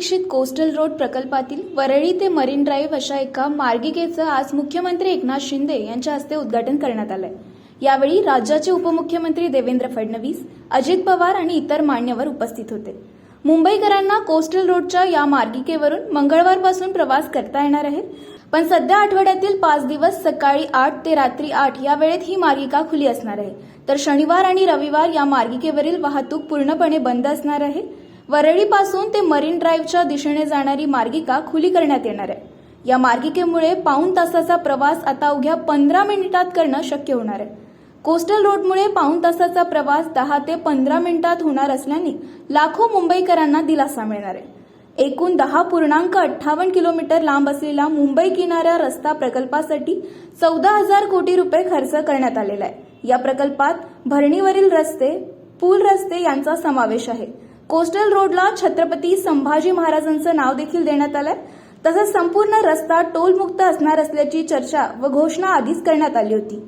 Coastal road प्रकल्पातील वरळी ते marine drive अशा एका मार्गिकेचं आज मुख्यमंत्री एकनाथ शिंदे यांच्या हस्ते उद्घाटन करण्यात आलंय. यावेळी राज्याचे उपमुख्यमंत्री देवेंद्र फडणवीस अजित पवार आणि इतर मान्यवर उपस्थित होते. मुंबईकरांना कोस्टल रोडच्या या मार्गिकेवरून मंगळवारपासून प्रवास करता येणार आहे. पण सध्या आठवड्यातील पाच दिवस सकाळी आठ ते रात्री आठ या वेळेत ही मार्गिका खुली असणार आहे. तर शनिवार आणि रविवार या मार्गिकेवरील वाहतूक पूर्णपणे बंद असणार आहे. वरळीपासून ते मरीन ड्राईव्हच्या दिशेने जाणारी मार्गिका खुली करण्यात येणार आहे. या मार्गिकेमुळे पाऊण तासाचा प्रवास आता अवघ्या पंधरा मिनिटात करणं शक्य होणार आहे. कोस्टल रोडमुळे पाऊण तासाचा प्रवास दहा ते पंधरा मिनिटात होणार असल्याने लाखो मुंबईकरांना दिलासा मिळणार आहे. एकूण दहा पूर्णांक अठ्ठावन्न किलोमीटर लांब असलेला मुंबई किनारा रस्ता प्रकल्पासाठी चौदा हजार कोटी रुपये खर्च करण्यात आलेला आहे. या प्रकल्पात भरणीवरील रस्ते पूल रस्ते यांचा समावेश आहे. कोस्टल रोडला छत्रपती संभाजी महाराजांचं नाव देखील देण्यात आलंय. तसंच संपूर्ण रस्ता टोलमुक्त असणार असल्याची चर्चा व घोषणा आधीच करण्यात आली होती.